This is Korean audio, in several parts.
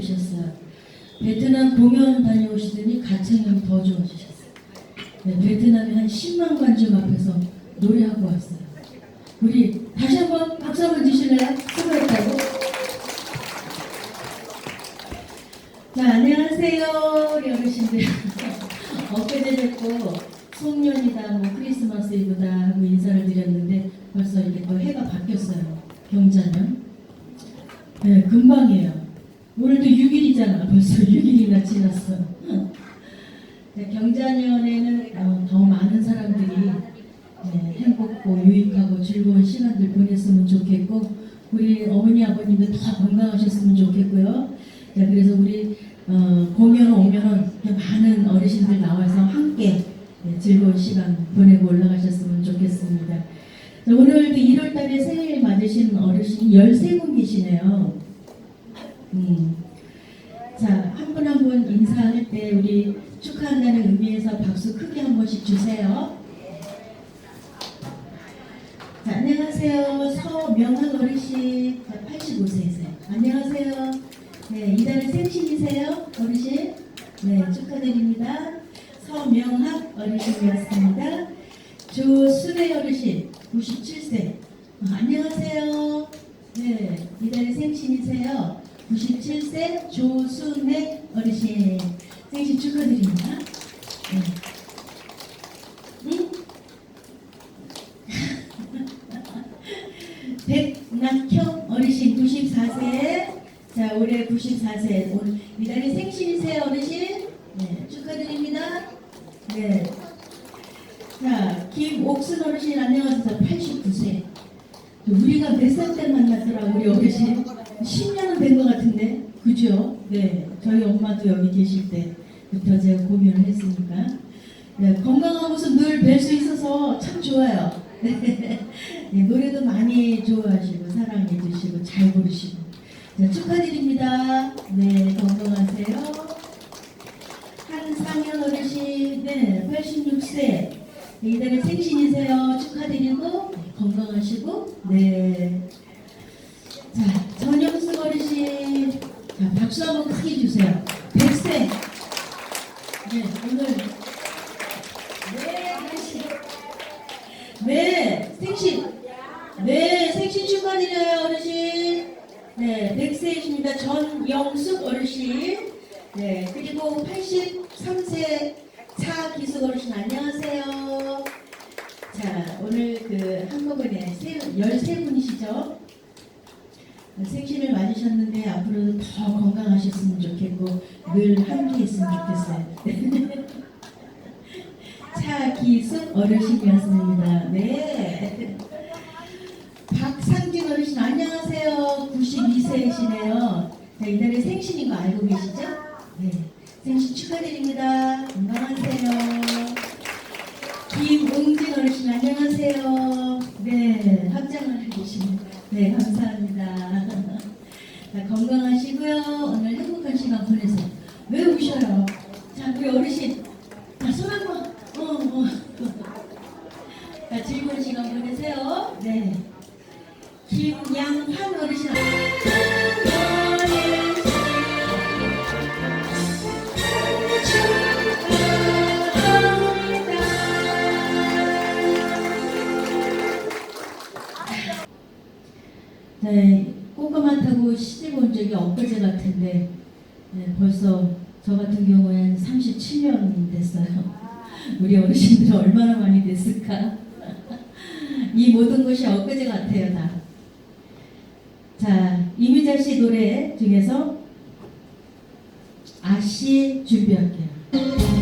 되셨어요. 베트남 공연 다녀오시더니 가창력이 더 좋아지셨어요. 네, 베트남에 한 10만 관중 앞에서 노래하고 왔어요. 우리 다시 한번 박수 한번 주실래요? 수고했다고. 자, 안녕하세요. 우리 어르신들. 엊그제 뵙고 송년이다, 뭐 크리스마스 이브다 하고 인사를 드렸는데 벌써 이렇게 또 해가 바뀌었어요. 경자년. 네, 금방이에요. 오늘도 6일이잖아. 벌써 6일이나 지났어. 네, 경자년에는 어, 더 많은 사람들이 네, 행복고 유익하고 즐거운 시간들 보냈으면 좋겠고 우리 어머니 아버님도 더 건강하셨으면 좋겠고요. 자, 그래서 우리 어, 공연 이렇게 많은 어르신들 나와서 함께 네, 즐거운 시간 보내고 올라가셨으면 좋겠습니다. 자, 오늘도 1월달에 생일 맞으신 어르신이 13분 계시네요. 음. 자, 한 분 한 분 인사할 때 우리 축하한다는 의미에서 박수 크게 한 번씩 주세요. 자, 안녕하세요. 서명한 어르신. 자, 85세이세요. 안녕하세요. 네, 이달의 생신이세요, 어르신? 네, 축하드립니다. 서명학 어르신이었습니다. 조순애 어르신, 97세. 아, 안녕하세요. 네, 이달의 생신이세요. 97세 조순애 어르신. 생신 축하드립니다. 네. 응? 백낙형 어르신 94세. 자, 올해 94세. 오늘 이달의 생신이세요, 어르신? 네, 축하드립니다. 네. 자, 김옥순 어르신 안녕하세요. 89세. 우리가 몇 살 때 만났더라, 우리 어르신? 10년은 된 것 같은데. 그죠? 네. 저희 엄마도 여기 계실 때부터 제가 공연을 했으니까. 네, 건강한 모습 늘 뵐 수 있어서 참 좋아요. 네, 노래도 많이 좋아하시고 사랑해 주시고 잘 부르시고 자, 축하드립니다. 네, 건강하세요. 한상현 어르신, 네, 86세. 이달에 생신이세요. 축하드리고 네, 건강하시고 네. 자, 전영숙 어르신, 자, 박수 한번 크게 주세요. 100세. 네, 오늘 네, 다시. 네, 생신. 네, 생신 축하드려요, 어르신. 네, 100세이십니다. 전영숙 어르신. 네, 그리고 83세 차기숙 어르신, 안녕하세요. 자, 오늘 그 한꺼번에 세, 13분이시죠? 생신을 맞으셨는데 앞으로도 더 건강하셨으면 좋겠고 늘 함께 했으면 좋겠어요. 차기숙 어르신이었습니다. 네. 박상진 어르신 안녕하세요. 92세이시네요. 자, 이달에 생신인 거 알고 계시죠? 네. 생신 축하드립니다. 건강하세요. 김웅진 어르신 안녕하세요. 네. 합장을 해주시면 네 감사합니다. 자, 건강하시고요. 오늘 행복한 시간 보내세요. 왜 우셔요? 자, 우리 어르신. 적이 엊그제 같은데 네, 벌써 저 같은 경우엔 37년 됐어요. 우리 어르신들 얼마나 많이 됐을까? 이 모든 것이 엊그제 같아요, 다. 자, 이미자 씨 노래 중에서 아씨 준비할게요.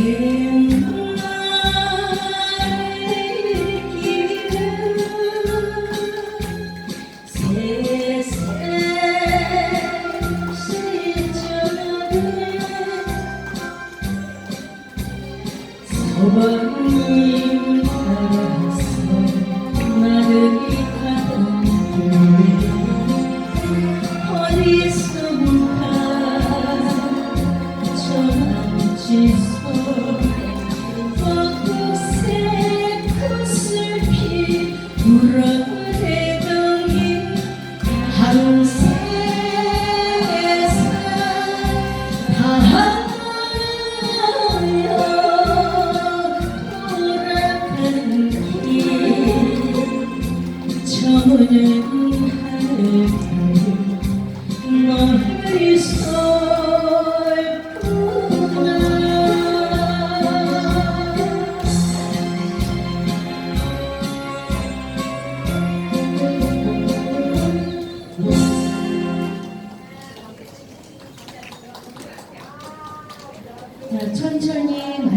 You.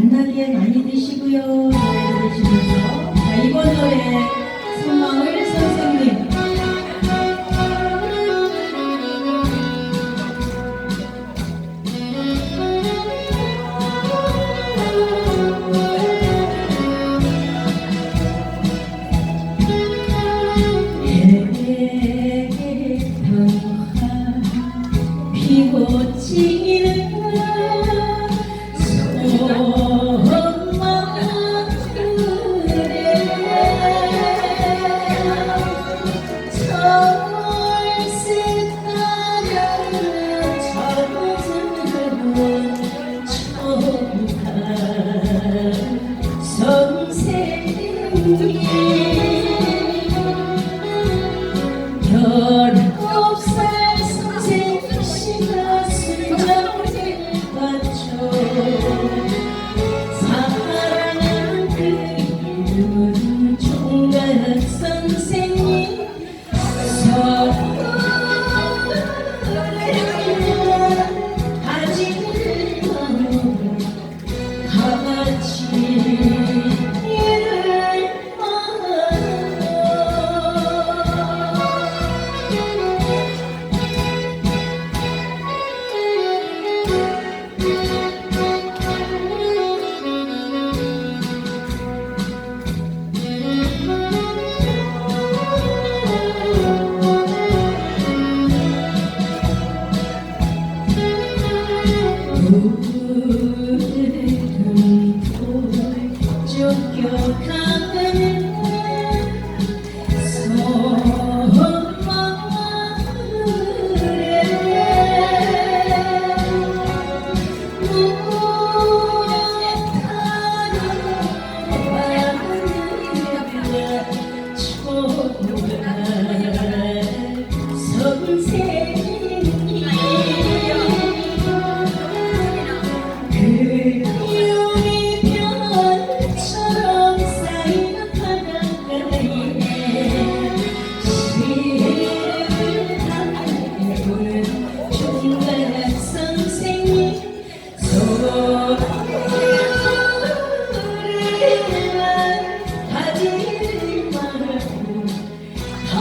만나기에 많이 드시고요. 많이 드시면서 자, 이번 노래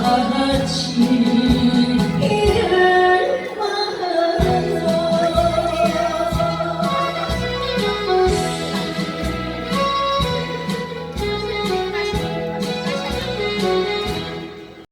ağaç